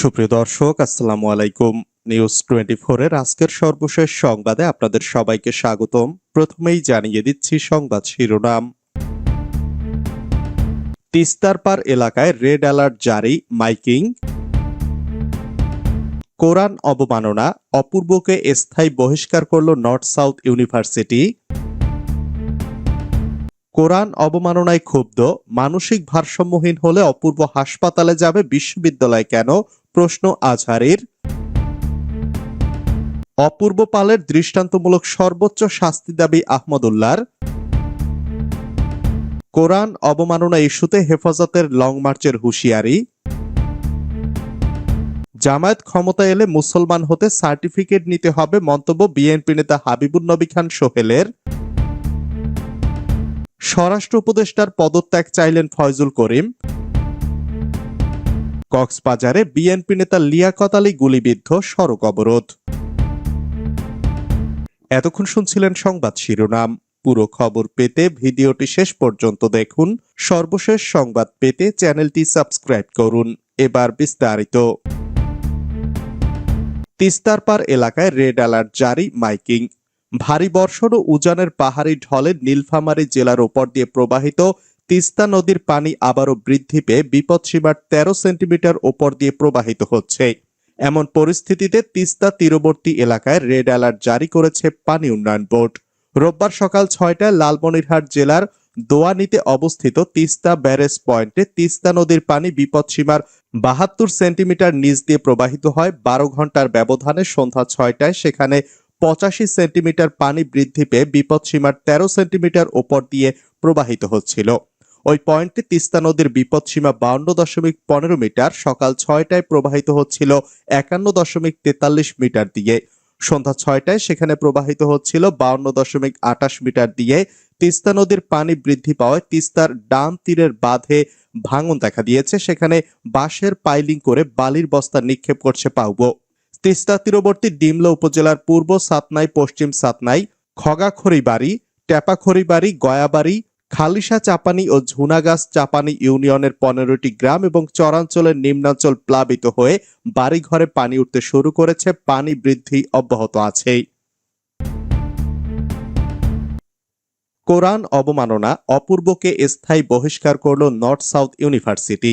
সুপ্রিয় দর্শক, আসসালামু আলাইকুম। নিউজ টোয়েন্টি এর আজকের সর্বশেষ সংবাদে আপনাদের সবাইকে স্বাগতম। প্রথমেই জানিয়ে দিচ্ছি সংবাদ শিরোনাম। তিস্তার পার এলাকায় রেড অ্যালার্ট জারি, মাইকিং। কোরআন অবমাননা, অপূর্বকে স্থায়ী বহিষ্কার করল নর্থ সাউথ ইউনিভার্সিটি। কোরআন অবমাননায় ক্ষুব্ধ, মানসিক ভারসাম্যহীন হলে অপূর্ব হাসপাতালে যাবে বিশ্ববিদ্যালয় কেন? প্রশ্ন আজহারির অপূর্ব পালের দৃষ্টান্তমূলক সর্বোচ্চ শাস্তি দাবি আহমদুল্লাহর কোরআন অবমাননা ইস্যুতে হেফাজতের লং মার্চের হুঁশিয়ারি। জামায়াত ক্ষমতা এলে মুসলমান হতে সার্টিফিকেট নিতে হবে মন্তব্য বিএনপি নেতা হাবিবুর নবী খান সোহেলের। স্বরাষ্ট্র উপদেষ্টার পদত্যাগ চাইলেন ফয়জুল করিম। কক্সবাজারে বিএনপি নেতা লিয়াকত আলী গুলিবিদ্ধ সড়ক অবরোধ। এতক্ষণ শুনছিলেন সংবাদ শিরোনাম। পুরো খবর পেতে ভিডিওটি শেষ পর্যন্ত দেখুন। সর্বশেষ সংবাদ পেতে চ্যানেলটি সাবস্ক্রাইব করুন। এবার বিস্তারিত। তিস্তার পার এলাকায় রেড অ্যালার্ট জারি মাইকিং। ভারী বর্ষণ ও উজানের পাহাড়ি ঢলে নীলফামারী জেলার ওপর দিয়ে প্রবাহিত তিস্তা নদীর পানি আবারও বৃদ্ধি পেয়ে বিপদসীমার তেরো সেন্টিমিটার ওপর দিয়ে প্রবাহিত হচ্ছে। এমন পরিস্থিতিতে তিস্তা তীরবর্তী এলাকায় রেড অ্যালার্ট জারি করেছে পানি উন্নয়ন বোর্ড। রোববার সকাল ছয়টায় লালমনিরহাট জেলার দোয়ানিতে অবস্থিত তিস্তা ব্যারেজ পয়েন্টে তিস্তা নদীর পানি বিপদসীমার বাহাত্তর সেন্টিমিটার নিচ দিয়ে প্রবাহিত হয়। বারো ঘণ্টার ব্যবধানে সন্ধ্যা ছয়টায় সেখানে পঁচাশি সেন্টিমিটার পানি বৃদ্ধি পেয়ে বিপদসীমার তেরো সেন্টিমিটার ওপর দিয়ে প্রবাহিত হচ্ছিল। ওই পয়েন্টে তিস্তা নদীর বিপদসীমা বাউন্ন দশমিক পনেরো মিটার, সকাল ছয়টায় প্রবাহিত হচ্ছিল একান্ন দশমিক তেতাল্লিশ মিটার দিয়ে। সন্ধ্যা ছয়টায় সেখানে প্রবাহিত হচ্ছিল বাউন্ন দশমিক আটাশ মিটার দিয়ে। তিস্তা নদীর পানি বৃদ্ধি পাওয়ায় তিস্তার ডান তীরের বাঁধে ভাঙন দেখা দিয়েছে। সেখানে বাঁশের পাইলিং করে বালির বস্তা নিক্ষেপ করছে পাউবো তিস্তা তীরবর্তী ডিমলা উপজেলার পূর্ব সাতনাই, পশ্চিম সাতনাই, খগাখড়িবাড়ি টেপাখড়িবাড়ি গয়াবাড়ি খালিশা চাপানি ও ঝুনাগাছ চাপানি ইউনিয়নের পনেরোটি গ্রাম এবং চরাঞ্চলের নিম্নাঞ্চল প্লাবিত হয়ে বাড়িঘরে পানি উঠতে শুরু করেছে। পানি বৃদ্ধি অব্যাহত আছেই কোরআন অবমাননা অপূর্বকে স্থায়ী বহিষ্কার করল নর্থ সাউথ ইউনিভার্সিটি।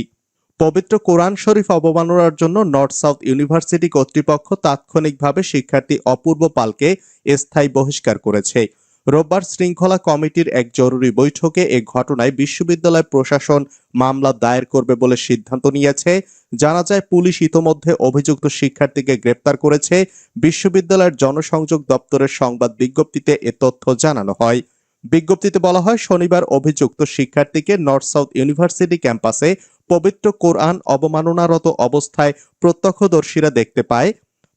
পবিত্র কোরআন শরীফ অবমাননার জন্য নর্থ সাউথ ইউনিভার্সিটি কর্তৃপক্ষ তাৎক্ষণিকভাবে শিক্ষার্থী অপূর্ব পালকে স্থায়ী বহিষ্কার করেছে। রোববার শৃঙ্খলা কমিটির এক জরুরি বৈঠকে এ ঘটনায় বিশ্ববিদ্যালয় প্রশাসন মামলা দায়ের করবে বলে সিদ্ধান্ত নিয়েছে। জানা যায়, পুলিশ ইতোমধ্যে অভিযুক্ত শিক্ষার্থীকে গ্রেপ্তার করেছে। বিশ্ববিদ্যালয়ের জনসংযোগ দপ্তরের সংবাদ বিজ্ঞপ্তিতে এ তথ্য জানানো হয়। বিজ্ঞপ্তিতে বলা হয়, শনিবার অভিযুক্ত শিক্ষার্থীকে নর্থ সাউথ ইউনিভার্সিটি ক্যাম্পাসে পবিত্র কোরআন অবমাননারত অবস্থায় প্রত্যক্ষদর্শীরা দেখতে পায়।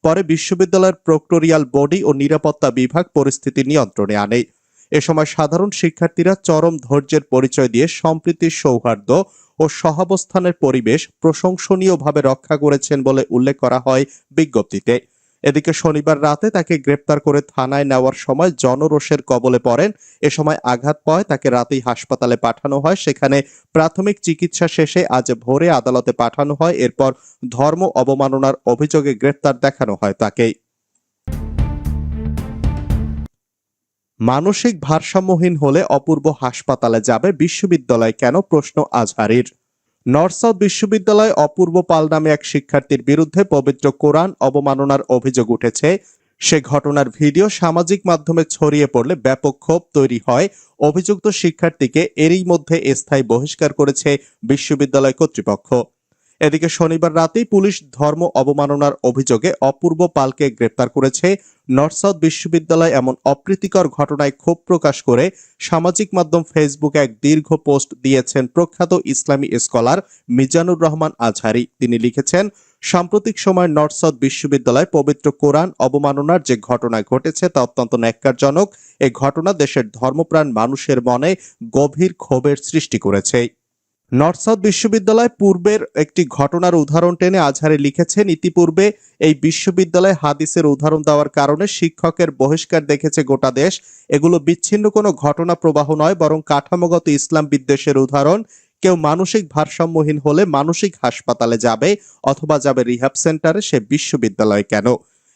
পরে বিশ্ববিদ্যালয়ের প্রক্টোরিয়াল বডি ও নিরাপত্তা বিভাগ পরিস্থিতি নিয়ন্ত্রণে আনে। এ সময় সাধারণ শিক্ষার্থীরা চরম ধৈর্যের পরিচয় দিয়ে সম্প্রীতির সৌহার্দ্য ও সহাবস্থানের পরিবেশ প্রশংসনীয়ভাবে রক্ষা করেছেন বলে উল্লেখ করা হয় বিজ্ঞপ্তিতে। এদিকে শনিবার রাতে তাকে গ্রেপ্তার করে থানায় নেওয়ার সময় জনরোষের কবলে পড়েন। এ সময় আঘাত পায়, তাকে রাতেই হাসপাতালে পাঠানো হয়। সেখানে প্রাথমিক চিকিৎসা শেষে আজ ভোরে আদালতে পাঠানো হয়। এরপর ধর্ম অবমাননার অভিযোগে গ্রেপ্তার দেখানো হয় তাকে। মানসিক ভারসাম্যহীন হলে অপূর্ব হাসপাতালে যাবে বিশ্ববিদ্যালয়। কেন? প্রশ্ন আজহারির। নর্থ সাউথ বিশ্ববিদ্যালয় অপূর্ব পাল নামে এক শিক্ষার্থীর বিরুদ্ধে পবিত্র কোরআন অবমাননার অভিযোগ উঠেছে। সে ঘটনার ভিডিও সামাজিক মাধ্যমে ছড়িয়ে পড়লে ব্যাপক ক্ষোভ তৈরি হয়। অভিযুক্ত শিক্ষার্থীকে এরই মধ্যে স্থায়ী বহিষ্কার করেছে বিশ্ববিদ্যালয় কর্তৃপক্ষ। এদিকে শনিবার রাতেই পুলিশ ধর্ম অবমাননার অভিযোগে অপূর্ব পালকে গ্রেপ্তার করেছে। নর্থ সাউথ বিশ্ববিদ্যালয় এমন অপ্রীতিকর ঘটনায় ক্ষোভ প্রকাশ করে সামাজিক মাধ্যম ফেসবুকে এক দীর্ঘ পোস্ট দিয়েছেন প্রখ্যাত ইসলামী স্কলার মিজানুর রহমান আজহারি। তিনি লিখেছেন, সাম্প্রতিক সময় নর্থ সাউথ বিশ্ববিদ্যালয় পবিত্র কোরআন অবমাননার যে ঘটনা ঘটেছে তা অত্যন্ত ন্যাক্কারজনক। এই ঘটনা দেশের ধর্মপ্রাণ মানুষের মনে গভীর ক্ষোভের সৃষ্টি করেছে। নর্থ সাউথ বিশ্ববিদ্যালয় পূর্বের একটি ঘটনার উদাহরণ টেনে আজহারে লিখেছেন। ইতিপূর্বে এই বিশ্ববিদ্যালয়ে হাদিসের উদাহরণ দেওয়ার কারণে শিক্ষকের বহিষ্কার দেখেছে গোটা দেশ। এগুলো বিচ্ছিন্ন কোনো ঘটনা প্রবাহ নয়, বরং কাঠামোগত ইসলাম বিদ্বেষের উদাহরণ। কেউ মানসিক ভারসাম্যহীন হলে মানসিক হাসপাতালে যাবে অথবা যাবে রিহাব সেন্টারে, সে বিশ্ববিদ্যালয়ে কেন?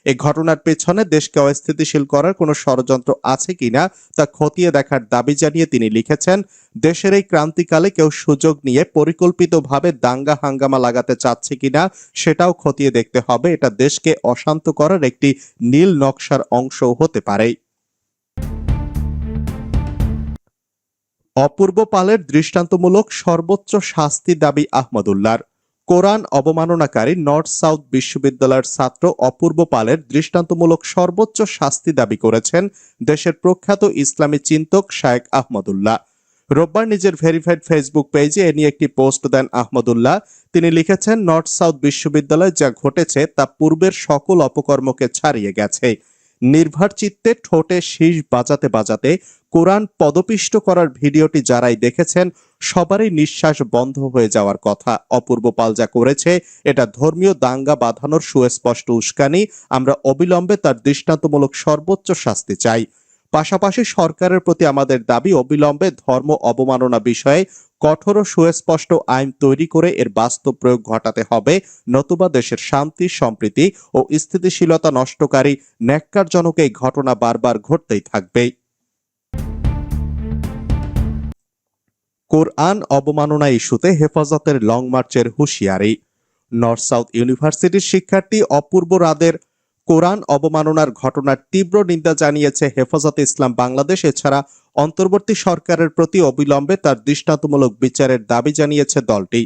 এই ঘটনার পেছনে দেশকে অস্থিতিশীল করার কোনো ষড়যন্ত্র আছে কিনা তা খতিয়ে দেখার দাবি জানিয়ে তিনি লিখেছেন, দেশের এই ক্রান্তিকালে কেউ সুযোগ নিয়ে পরিকল্পিতভাবে দাঙ্গা হাঙ্গামা লাগাতে চাচ্ছে কিনা সেটাও খতিয়ে দেখতে হবে। এটা দেশকে অশান্ত করার একটি নীল নকশার অংশও হতে পারে। অপূর্ব পালের দৃষ্টান্তমূলক সর্বোচ্চ শাস্তি দাবি আহমদুল্লাহর। কোরআন অবমাননাকারী নর্থ সাউথ বিশ্ববিদ্যালয়ের ছাত্র অপূর্ব পালের দৃষ্টান্তমূলক সর্বোচ্চ শাস্তি দাবি করেছেন দেশের প্রখ্যাত ইসলামী চিন্তক শায়েক আহমদুল্লাহ। রোববার নিজের ভেরিফাইড ফেসবুক পেজে এ নিয়ে একটি পোস্ট দেন আহমদুল্লাহ। তিনি লিখেছেন, নর্থ সাউথ বিশ্ববিদ্যালয়ে যা ঘটেছে তা পূর্বের সকল অপকর্মকে ছাড়িয়ে গেছে। নির্ভার চিত্তে ঠোঁটে শীষ বাজাতে বাজাতে কোরআন পদপিষ্ট করার ভিডিওটি যারাই দেখেছেন, সবারই নিঃশ্বাস বন্ধ হয়ে যাওয়ার কথা। অপূর্ব পাল যা করেছে, এটা ধর্মীয় দাঙ্গা বাঁধানোর সুস্পষ্ট উস্কানি। আমরা অবিলম্বে তার দৃষ্টান্তমূলক সর্বোচ্চ শাস্তি চাই। পাশাপাশি সরকারের প্রতি আমাদের দাবি, অবিলম্বে ধর্ম অবমাননা বিষয়ে কঠোর ও সুস্পষ্ট আইন তৈরি করে এর বাস্তব প্রয়োগ ঘটাতে হবে। নতুবা দেশের শান্তি, সম্প্রীতি ও স্থিতিশীলতা নষ্টকারী, ন্যাক্কারজনক এই ঘটনা বারবার ঘটতেই থাকবে। কোরআন অবমাননা ইস্যুতে হেফাজতের লং মার্চের হুঁশিয়ারি। নর্থ সাউথ ইউনিভার্সিটির শিক্ষার্থী অপূর্ব রাদের কোরআন অবমাননার ঘটনার তীব্র নিন্দা জানিয়েছে হেফাজতে ইসলাম বাংলাদেশ। এছাড়া অন্তর্বর্তী সরকারের প্রতি অবিলম্বে তার দৃষ্টান্তমূলক বিচারের দাবি জানিয়েছে দলটি।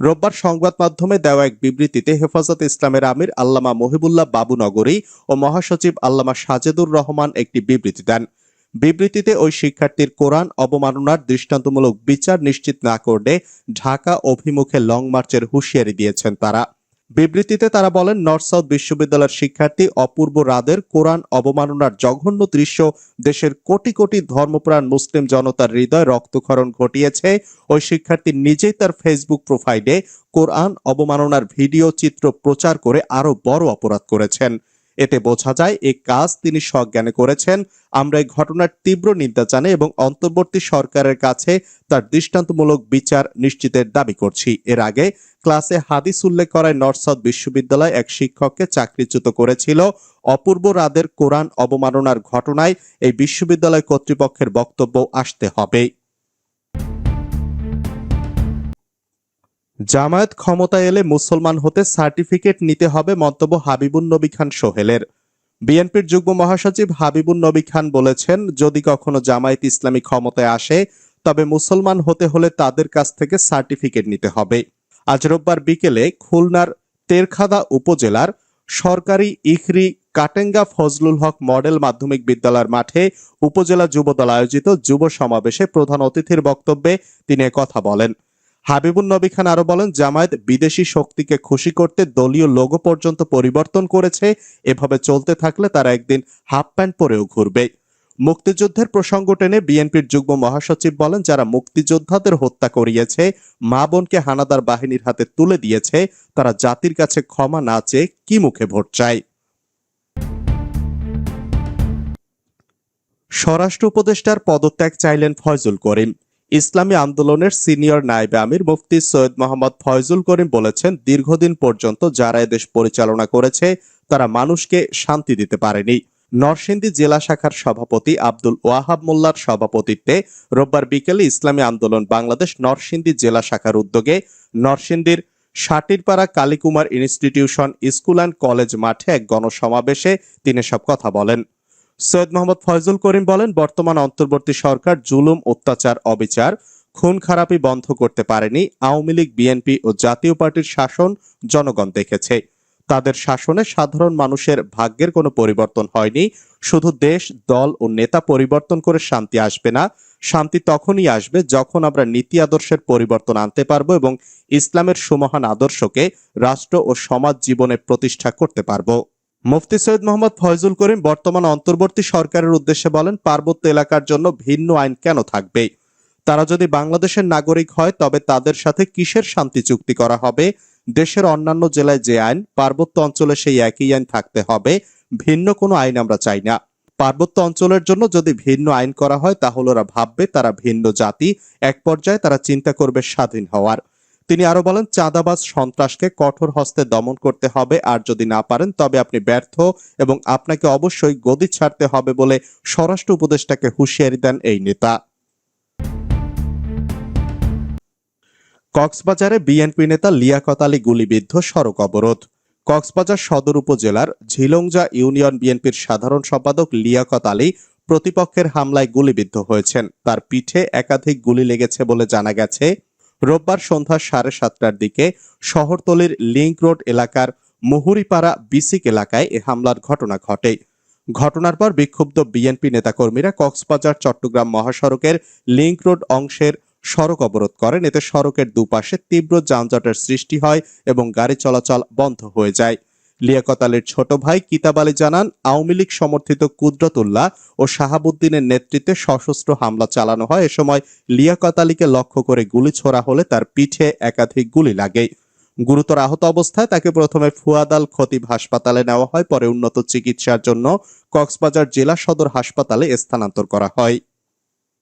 রোববার সংবাদ মাধ্যমে দেওয়া এক বিবৃতিতে হেফাজত ইসলামের আমির আল্লামা মহিবুল্লাহ বাবুনগরী ও মহাসচিব আল্লামা সাজেদুর রহমান একটি বিবৃতি দেন। বিবৃতিতে ওই শিক্ষার্থীর কোরআন অবমাননার দৃষ্টান্তমূলক বিচার নিশ্চিত না করলে ঢাকা অভিমুখে লং মার্চের হুঁশিয়ারি দিয়েছেন তারা। বিবৃতিতে তারা বলেন, নর্থ সাউথ বিশ্ববিদ্যালয়ের শিক্ষার্থী অপূর্ব রাদের কোরআন অবমাননার জঘন্য দৃশ্য, দেশের কোটি কোটি ধর্মপ্রাণ মুসলিম জনতার হৃদয় রক্তক্ষরণ ঘটিয়েছে। ওই শিক্ষার্থী নিজেই তার ফেসবুক প্রোফাইলে কোরআন অবমাননার ভিডিও চিত্র প্রচার করে আরও বড় অপরাধ করেছেন। এতে বোঝা যায় এই কাজ তিনি সজ্ঞানে করেছেন। আমরা এই ঘটনার তীব্র নিন্দা জানাই এবং অন্তর্বর্তী সরকারের কাছে তার দৃষ্টান্তমূলক বিচার নিশ্চিতের দাবি করছি। এর আগে ক্লাসে হাদিস উল্লেখ করায় নর্থ বিশ্ববিদ্যালয় এক শিক্ষককে চাকরিচ্যুত করেছিল। অপূর্ব রাদের কোরআন অবমাননার ঘটনায় এই বিশ্ববিদ্যালয় কর্তৃপক্ষের বক্তব্য আসতে হবে। জামায়াত ক্ষমতায় এলে মুসলমান হতে সার্টিফিকেট নিতে হবে মন্তব্য হাবিবুন নবী খান সোহেলের। বিএনপির যুগ্ম মহাসচিব হাবিবুন নবী খান বলেছেন, যদি কখনো জামায়াত ইসলামী ক্ষমতায় আসে, তবে মুসলমান হতে হলে তাদের কাছ থেকে সার্টিফিকেট নিতে হবে। আজ রোববার বিকেলে খুলনার তেরখাদা উপজেলার সরকারি ইখরি কাটেঙ্গা ফজলুল হক মডেল মাধ্যমিক বিদ্যালয়ের মাঠে উপজেলা যুবদল আয়োজিত যুব সমাবেশে প্রধান অতিথির বক্তব্যে তিনি কথা বলেন। হাবিবুন নবী খান আরও বলেন, জামায়াত বিদেশি শক্তিকে খুশি করতে দলীয় লোগো পর্যন্ত পরিবর্তন করেছে। এভাবে চলতে থাকলে তারা একদিন হাফ প্যান্ট পরেও ঘুরবে। মুক্তিযুদ্ধের প্রসঙ্গ টেনে বিএনপির যুগ্ম মহাসচিব বলেন, যারা মুক্তিযোদ্ধাদের হত্যা করিয়েছে, মা বোনকে হানাদার বাহিনীর হাতে তুলে দিয়েছে, তারা জাতির কাছে ক্ষমা না চেয়ে কি মুখে ভোট চায়? স্বরাষ্ট্র উপদেষ্টার পদত্যাগ চাইলেন ফয়জুল করিম। ইসলামী আন্দোলনের সিনিয়র নায়েবে আমির মুফতি সৈয়দ মোহাম্মদ ফয়জুল করিম বলেছেন, দীর্ঘদিন পর্যন্ত যারা এদেশ পরিচালনা করেছে, তারা মানুষকে শান্তি দিতে পারেনি। নরসিংদী জেলা শাখার সভাপতি আব্দুল ওয়াহাব মোল্লার সভাপতিত্বে রোববার বিকেলে ইসলামী আন্দোলন বাংলাদেশ নরসিংদী জেলা শাখার উদ্যোগে নরসিংদীর Satirpara Kalikumar institution school and college মাঠে এক গণসমাবেশে তিনি সব কথা বলেন। সৈয়দ মোহাম্মদ ফয়জুল করিম বলেন, বর্তমান অন্তর্বর্তী সরকার জুলুম, অত্যাচার, অবিচার, খুন খারাপি বন্ধ করতে পারেনি। আওয়ামী লীগ, বিএনপি ও জাতীয় পার্টির শাসন জনগণ দেখেছে। তাদের শাসনে সাধারণ মানুষের ভাগ্যের কোনো পরিবর্তন হয়নি। শুধু দেশ, দল ও নেতা পরিবর্তন করে শান্তি আসবে না। শান্তি তখনই আসবে যখন আমরা নীতি আদর্শের পরিবর্তন আনতে পারব এবং ইসলামের সুমহান আদর্শকে রাষ্ট্র ও সমাজ জীবনে প্রতিষ্ঠা করতে পারব। মুফতি সৈয়দ মোহাম্মদ ফয়জুল করিম বর্তমান অন্তর্বর্তী সরকারের উদ্দেশ্যে বলেন, পার্বত্য এলাকার জন্য ভিন্ন আইন কেন থাকবে? তারা যদি বাংলাদেশের নাগরিক হয়, তবে তাদের সাথে কিসের শান্তি চুক্তি করা হবে? দেশের অন্যান্য জেলায় যে আইন, পার্বত্য অঞ্চলে সেই একই আইন থাকতে হবে? ভিন্ন কোনো আইন আমরা চাই না। পার্বত্য অঞ্চলের জন্য যদি ভিন্ন আইন করা হয়, তাহলে ওরা ভাববে তারা ভিন্ন জাতি। এক পর্যায়ে তারা চিন্তা করবে স্বাধীন হওয়ার। তিনি আরও বলেন, চাঁদাবাজ সন্ত্রাসকে কঠোর হস্তে দমন করতে হবে, আর যদি না পারেন, তবে আপনি ব্যর্থ এবং আপনাকে অবশ্যই গদি ছাড়তে হবে বলে স্বরাষ্ট্র উপদেষ্টাকে হুঁশিয়ারি দেন এই নেতা। কক্সবাজারে বিএনপি নেতা লিয়াকত আলী গুলিবিদ্ধ সড়ক অবরোধ। কক্সবাজার সদর উপজেলার ঝিলংজা ইউনিয়ন বিএনপির সাধারণ সম্পাদক লিয়াকত আলী প্রতিপক্ষের হামলায় গুলিবিদ্ধ হয়েছেন। তার পিঠে একাধিক গুলি লেগেছে বলে জানা গেছে। রোববার সন্ধ্যা সাড়ে সাতটার দিকে শহরতলির লিঙ্ক রোড এলাকার মুহুরিপাড়া বিসিক এলাকায় এ হামলার ঘটনা ঘটে। ঘটনার পর বিক্ষুব্ধ বিএনপি নেতাকর্মীরা কক্সবাজার, চট্টগ্রাম মহাসড়কের লিংক রোড অংশের সড়ক অবরোধ করেন। এতে সড়কের দুপাশে তীব্র যানজটের সৃষ্টি হয় এবং গাড়ি চলাচল বন্ধ হয়ে যায়। লিয়াকত আলীর ছোট ভাই কিতাব আলী জানান, আওয়ামী লীগ সমর্থিত কুদরতুল্লাহ ও শাহাবুদ্দিনের নেতৃত্বে সশস্ত্র হামলা চালানো হয়। এ সময় লিয়াকত আলীকে লক্ষ্য করে গুলি ছোড়া হলে তার পিঠে একাধিক গুলি লাগে। গুরুতর আহত অবস্থায় তাকে প্রথমে ফুয়াদাল খতিব হাসপাতালে নেওয়া হয়, পরে উন্নত চিকিৎসার জন্য কক্সবাজার জেলা সদর হাসপাতালে স্থানান্তর করা হয়।